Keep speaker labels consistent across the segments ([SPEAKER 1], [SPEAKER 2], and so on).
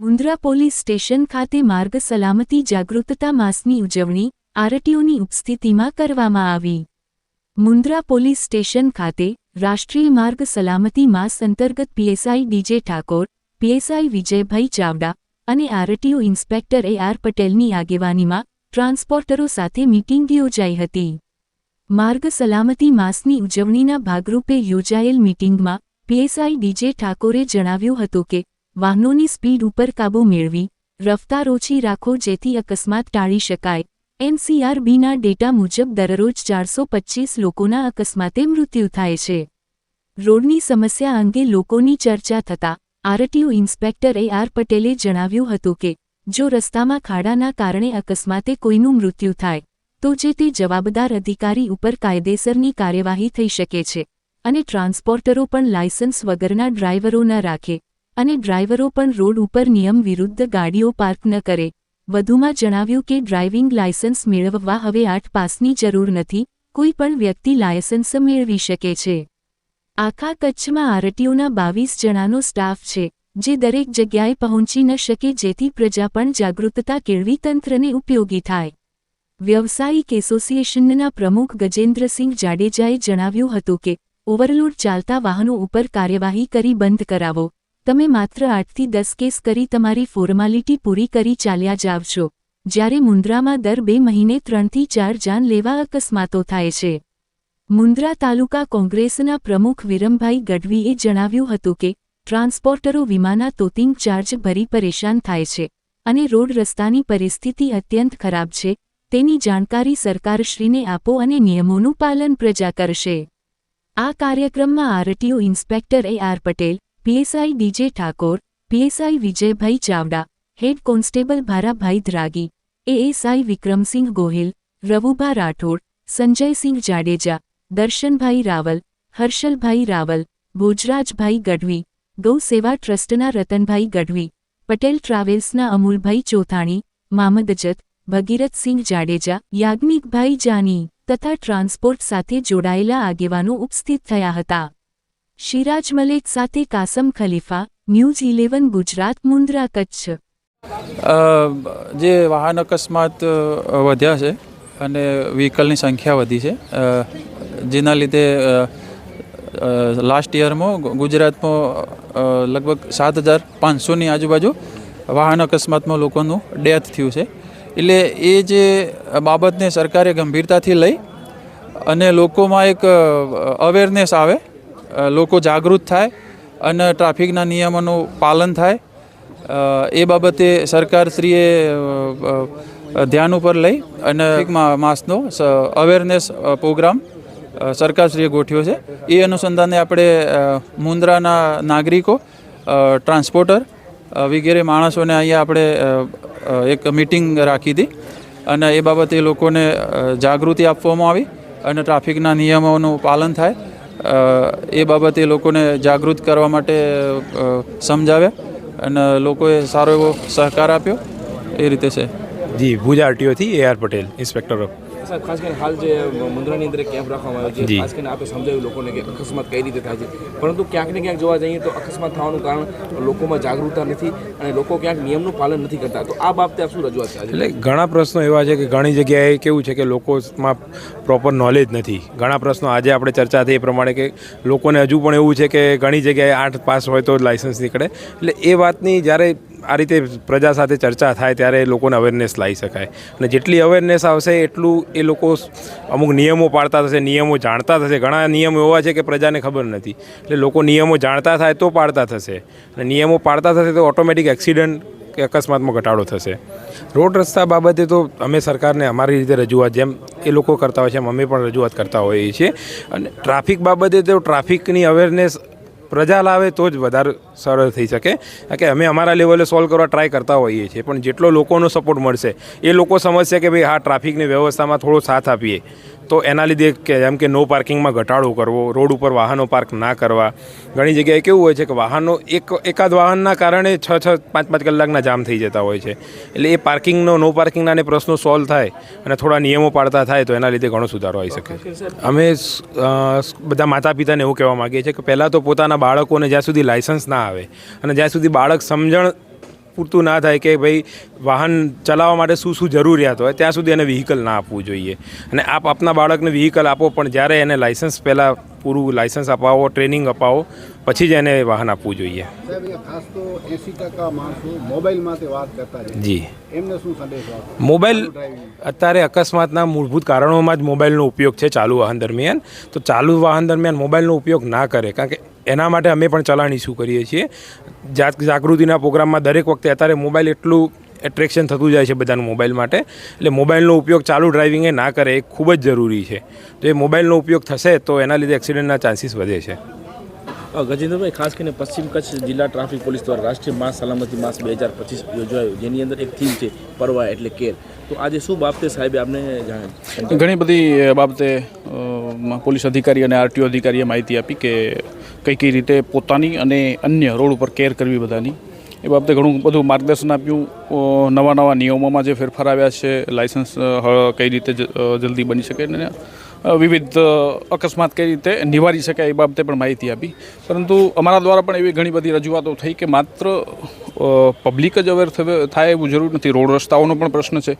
[SPEAKER 1] Mundra police station ખાતે માર્ગ સલામતી જાગૃતતા માસની ઉજવણી આરટીઓની ઉપસ્થિતિમાં કરવામાં આવી. મુન્દ્રા પોલીસ સ્ટેશન ખાતે રાષ્ટ્રીય માર્ગ સલામતી માસ અંતર્ગત PSI DJ Thakor, PSI Vijaybhai Chavda અને આરટીઓ ઇન્સ્પેક્ટર એ આર પટેલની આગેવાનીમાં ટ્રાન્સપોર્ટરો સાથે મીટિંગ યોજાઈ હતી. માર્ગ સલામતી માસની ઉજવણીના ભાગરૂપે યોજાયેલ મીટિંગમાં પીએસઆઈ ડીજે ઠાકોરે જણાવ્યું હતું કે, વાહનોની સ્પીડ ઉપર કાબૂ મેળવી, રફતાર ઓછી રાખો જેથી અકસ્માત ટાળી શકાય. એનસીઆરબીના ડેટા મુજબ દરરોજ ચારસો લોકોના અકસ્માતે મૃત્યુ થાય છે. રોડની સમસ્યા અંગે લોકોની ચર્ચા થતાં આરટીઓ ઇન્સ્પેક્ટર એ આર પટેલે જણાવ્યું હતું કે જો રસ્તામાં ખાડાના કારણે અકસ્માતે કોઈનું મૃત્યુ થાય, તો જે તે જવાબદાર અધિકારી ઉપર કાયદેસરની કાર્યવાહી થઈ શકે છે અને ટ્રાન્સપોર્ટરો પણ લાયસન્સ વગરના ડ્રાઈવરો ન રાખે અને ડ્રાઈવરો પણ રોડ ઉપર નિયમ વિરુદ્ધ ગાડીઓ પાર્ક ન કરે. વધુમાં જણાવ્યું કે ડ્રાઇવિંગ લાયસન્સ મેળવવા હવે આઠ પાસની જરૂર નથી, કોઈ પણ વ્યક્તિ લાયસન્સ મેળવી શકે છે. આખા કચ્છમાં આરટીઓના બાવીસ જણાનો સ્ટાફ છે. જે દરેક જગ્યાએ પહોંચી ન શકે જેથી પ્રજા પણ જાગૃતતા કેળવી તંત્રને ઉપયોગી થાય. વ્યવસાયિક એસોસિએશનના પ્રમુખ ગજેન્દ્રસિંહ જાડેજાએ જણાવ્યું હતું કે, ઓવરલોડ ચાલતા વાહનો ઉપર કાર્યવાહી કરી બંધ કરાવો. તમે માત્ર આઠથી દસ કેસ કરી તમારી ફોર્માલિટી પૂરી કરી ચાલ્યા જાવ છો જ્યારે મુન્દ્રામાં દર બે મહિને ત્રણથી ચાર જાન લેવા અકસ્માતો થાય છે. મુન્દ્રા તાલુકા કોંગ્રેસના પ્રમુખ વિરમભાઈ ગઢવીએ જણાવ્યું હતું કે ટ્રાન્સપોર્ટરો વિમાના તોતિંગ ચાર્જ ભરી પરેશાન થાય છે અને રોડ રસ્તાની પરિસ્થિતિ અત્યંત ખરાબ છે, તેની જાણકારી સરકારશ્રીને આપો અને નિયમોનું પાલન પ્રજા કરશે. આ કાર્યક્રમમાં RTO inspector A R Patel, PSI DJ Thakor, PSI Vijaybhai Chavda, head constable Bharabhai Dhragi, ASI Vikramsinh Gohil, Ravubha Rathod, Sanjaysinh Jadeja, Darshanbhai Raval, Harshalbhai Raval, Bhojrajbhai Gadhvi Gau Seva ટ્રસ્ટના રતનભાઈ ગઢવી, પટેલ ટ્રાવેલ્સના અમૂલભાઈ ચોથાણી, મામદજત, ભગીરથસિંહ જાડેજા, યાજ્ઞિકભાઈ જાની તથા ટ્રાન્સપોર્ટ સાથે જોડાયેલા આગેવાનો ઉપસ્થિત થયા હતા. શિરાજ મલેક સાથે Kasam Khalifa, news eleven Gujarat, Mundra Kutch.
[SPEAKER 2] જે વાહન અકસ્માત વધ્યા છે અને વ્હીકલની સંખ્યા વધી છે. જેના લીધે લાસ્ટ યરમાં ગુજરાતમાં લગભગ સાત હજાર પાંચસોની આજુબાજુ વાહન અકસ્માતમાં લોકોનું ડેથ થયું છે. એટલે એ જે બાબતને સરકારે ગંભીરતાથી લઈ અને લોકોમાં એક અવેરનેસ આવે લોકો જાગૃત થાય અને ટ્રાફિકના નિયમોનું પાલન થાય એ બાબતે સરકારશ્રીએ ધ્યાન ઉપર લઈ અને માસનો અવેરનેસ પ્રોગ્રામ સરકારશ્રીએ ગોઠવ્યો છે. એ અનુસંધાને આપણે મુંદ્રાના નાગરિકો ટ્રાન્સપોર્ટર વગેરે માણસોને અહીંયા આપણે એક મિટિંગ રાખી હતી. અને એ બાબતે લોકોને જાગૃતિ આપવામાં આવી અને ટ્રાફિકના નિયમોનું પાલન થાય. એ બાબતે લોકોને જાગૃત કરવા માટે સમજાવ્યા અને લોકોએ સારો એવો સહકાર આપ્યો. એ રીતે છે.
[SPEAKER 3] જી, Bhuj આરટીઓથી A R Patel, inspector of
[SPEAKER 4] સાહેબ ખાસ કરીને હાલ જે મુંદ્રાની અંદર કેમ્પ રાખવામાં આવ્યો છે. ખાસ કરીને આપણે સમજાવ્યું લોકોને કે અકસ્માત કઈ રીતે થાય છે. પરંતુ ક્યાંક ને ક્યાંક જોવા જઈએ તો અકસ્માત થવાનું કારણ લોકોમાં જાગૃતતા નથી અને લોકો ક્યાંક નિયમનું પાલન નથી કરતા. તો આ બાબતે આપ શું રજૂઆત છે
[SPEAKER 3] એટલે ઘણા પ્રશ્નો એવા છે કે ઘણી જગ્યાએ કેવું છે કે લોકોમાં પ્રોપર નોલેજ નથી. ઘણા પ્રશ્નો આજે આપણે ચર્ચા થઈ એ પ્રમાણે કે લોકોને હજુ પણ એવું છે કે ઘણી જગ્યાએ આઠ પાસ હોય તો જ લાઇસન્સ નીકળે. એટલે એ વાતની જ્યારે આ રીતે પ્રજા સાથે ચર્ચા થાય ત્યારે લોકોને અવેરનેસ લાવી શકાય. અને જેટલી અવેરનેસ આવશે, એટલું એ લોકો અમુક નિયમો પાળતા થશે, નિયમો જાણતા થશે. ઘણા નિયમો એવા છે કે પ્રજાને ખબર નથી. એટલે લોકો નિયમો જાણતા થાય તો પાળતા થશે. અને નિયમો પાળતા થશે તો ઓટોમેટિક એક્સિડન્ટ કે અકસ્માતમાં ઘટાડો થશે. રોડ રસ્તા બાબતે તો અમે સરકારને અમારી રીતે રજૂઆત જેમ એ લોકો કરતા હોય છે, એમ અમે પણ રજૂઆત કરતા હોઈએ છીએ. અને ટ્રાફિક બાબતે તો ટ્રાફિકની અવેરનેસ પ્રજા લાવે તો જ વધારે સરળ થઈ શકે. કે અમે અમારા લેવલે સોલ્વ કરવા ટ્રાય કરતા હોઈએ છીએ. પણ જેટલો લોકોનો સપોર્ટ મળશે, એ લોકો સમજશે કે ભાઈ હા ટ્રાફિકની વ્યવસ્થામાં થોડો સાથ આપીએ. તો એના લીધે કે જેમ કે નો પાર્કિંગમાં ઘટાડો કરવો, રોડ ઉપર વાહનો પાર્ક ના કરવા, ઘણી જગ્યાએ કેવું હોય છે કે વાહનો એક, એકાદ વાહનના કારણે છ છ, પાંચ પાંચ કલાકના જામ થઈ જતા હોય છે. એટલે એ પાર્કિંગનો, નો પાર્કિંગના ને પ્રશ્નો સોલ્વ થાય અને થોડા નિયમો પાડતા થાય તો એના લીધે ઘણો સુધારો આવી શકે અમે બધા માતા પિતાને એવું કહેવા માગીએ છીએ કે પહેલાં તો પોતાના બાળકોને જ્યાં સુધી લાયસન્સ ના આવે અને જ્યાં સુધી બાળક સમજણ પૂરતું ના થાય કે ભાઈ વાહન ચલાવવા માટે શું શું જરૂરિયાત હોય ત્યાં સુધી એને વ્હીકલ ના આપવું જોઈએ. અને આપ આપના બાળકને વ્હીકલ આપો પણ જ્યારે એને લાઇસન્સ પહેલાં પૂરું લાઇસન્સ અપાવો ટ્રેનિંગ અપાવો પછી જ એને વાહન આપવું જોઈએ.
[SPEAKER 5] ખાસ તો એંસી ટકા માણસો મોબાઈલમાંથી વાત કરતા
[SPEAKER 3] જી.
[SPEAKER 5] એમને શું સંદેશો
[SPEAKER 3] મોબાઈલ અત્યારે અકસ્માતના મૂળભૂત કારણોમાં જ મોબાઈલનો ઉપયોગ છે ચાલુ વાહન દરમિયાન. તો ચાલુ વાહન દરમિયાન મોબાઈલનો ઉપયોગ ના કરે કારણ કે એના માટે અમે પણ ચલાણ ઇસ્યુ કરીએ છીએ. જાત જાગૃતિના પ્રોગ્રામમાં દરેક વખતે અત્યારે મોબાઈલ એટલું એટ્રેક્શન થતું જાય છે બધાનું મોબાઈલ માટે. એટલે મોબાઈલનો ઉપયોગ ચાલુ ડ્રાઇવિંગે ના કરે એ ખૂબ જ જરૂરી છે. તો એ મોબાઈલનો ઉપયોગ થશે તો એના લીધે એક્સિડન્ટના ચાન્સીસ વધે છે.
[SPEAKER 4] ગજેન્દ્રભાઈ ખાસ કરીને પશ્ચિમ કચ્છ જિલ્લા ટ્રાફિક પોલીસ દ્વારા રાષ્ટ્રીય માસ સલામતી માસ બે હજાર પચીસ યોજાયો જેની અંદર એક થીમ છે પરવા એટલે કેર. તો આજે શું બાબતે સાહેબે આપને જણાવ્યું
[SPEAKER 6] ઘણી બધી બાબતે પોલીસ અધિકારી અને આરટીઓ અધિકારીએ માહિતી આપી કે કઈ કઈ રીતે પોતાની અને અન્ય રોડ ઉપર કેર કરવી બધાની, એ બાબતે ઘણું બધું માર્ગદર્શન આપ્યું. નવા નવા નિયમોમાં જે ફેરફાર આવ્યા છે લાઇસન્સ કઈ રીતે જલ્દી બની શકે અને વિવિધ અકસ્માત કઈ રીતે નિવારી શકાય એ બાબતે પણ માહિતી આપી. પરંતુ અમારા દ્વારા પણ એવી ઘણી બધી રજૂઆતો થઈ કે માત્ર પબ્લિક જ અવેર થાય એવું જરૂર નથી. રોડ રસ્તાઓનો પણ પ્રશ્ન છે.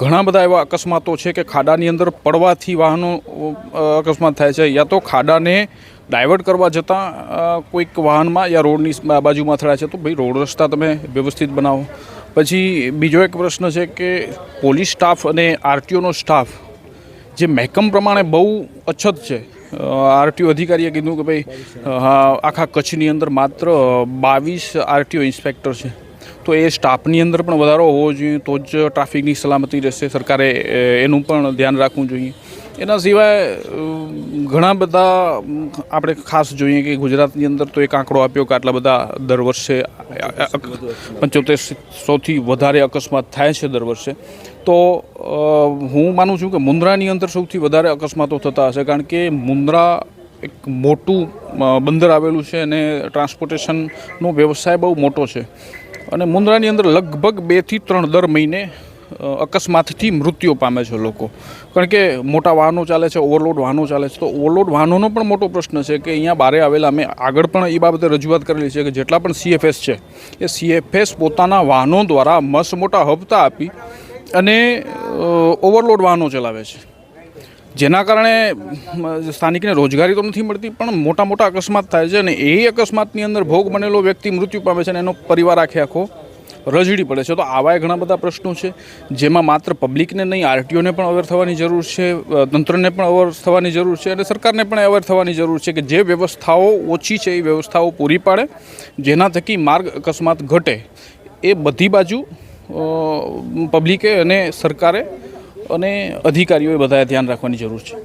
[SPEAKER 6] ઘણા બધા એવા અકસ્માતો છે કે ખાડાની અંદર પડવાથી વાહનો અકસ્માત થાય છે. યા તો ખાડાને ડાયવર્ટ કરવા જતાં કોઈક વાહનમાં યા રોડની બાજુમાં થયા છે, તો ભાઈ રોડ રસ્તા તમે વ્યવસ્થિત બનાવો. પછી બીજો એક પ્રશ્ન છે કે પોલીસ સ્ટાફ અને આરટીઓનો સ્ટાફ, જે મહેકમ પ્રમાણે બહુ અછત છે આરટીઓ અધિકારીએ કીધું કે ભાઈ આખા કચ્છની અંદર માત્ર બાવીસ આરટીઓ ઇન્સ્પેક્ટર છે. તો એ સ્ટાફની અંદર પણ વધારો હોવો જોઈએ, તો જ ટ્રાફિકની સલામતી રહેશે. સરકારે એનું પણ ધ્યાન રાખવું જોઈએ. એના સિવાય ઘણા બધા આપણે ખાસ જોઈએ કે ગુજરાતની અંદર તો એક આંકડો આપ્યો કે આટલા બધા દર વર્ષે પંચોતેર સૌથી વધારે અકસ્માત થાય છે દર વર્ષે. તો હું માનું છું કે મુન્દ્રાની અંદર સૌથી વધારે અકસ્માતો થતા હશે, કારણ કે મુન્દ્રા એક મોટું બંદર આવેલું છે અને ટ્રાન્સપોર્ટેશનનો વ્યવસાય બહુ મોટો છે. અને મુન્દ્રાની અંદર લગભગ બેથી ત્રણ દર મહિને અકસ્માતથી મૃત્યુ પામે છે લોકો. કારણ કે મોટા વાહનો ચાલે છે, ઓવરલોડ વાહનો ચાલે છે, તો ઓવરલોડ વાહનોનો પણ મોટો પ્રશ્ન છે કે અહીંયા બારે આવેલા અમે આગળ પણ એ બાબતે રજૂઆત કરેલી છે કે જેટલા પણ સીએફએસ છે, એ સીએફએસ પોતાના વાહનો દ્વારા મસ મોટા હપ્તા આપી અને ઓવરલોડ વાહનો ચલાવે છે. જેના કારણે સ્થાનિકને રોજગારી તો નથી મળતી, પણ મોટા મોટા અકસ્માત થાય છે અને એ અકસ્માતની અંદર ભોગ બનેલો વ્યક્તિ મૃત્યુ પામે છે અને એનો પરિવાર આખે આખો રજડી પડે છે. તો આવા ઘણા બધા પ્રશ્નો છે, જેમાં માત્ર પબ્લિકને નહીં, આરટીઓને પણ અવેર થવાની જરૂર છે તંત્રને પણ અવેર થવાની જરૂર છે અને સરકારને પણ અવેર થવાની જરૂર છે કે જે વ્યવસ્થાઓ ઓછી છે, એ વ્યવસ્થાઓ પૂરી પાડે, જેના થકી માર્ગ અકસ્માત ઘટે. એ બધી બાજુ પબ્લિકે અને સરકારે અને અધિકારીઓએ બધાએ ધ્યાન રાખવાની જરૂર છે.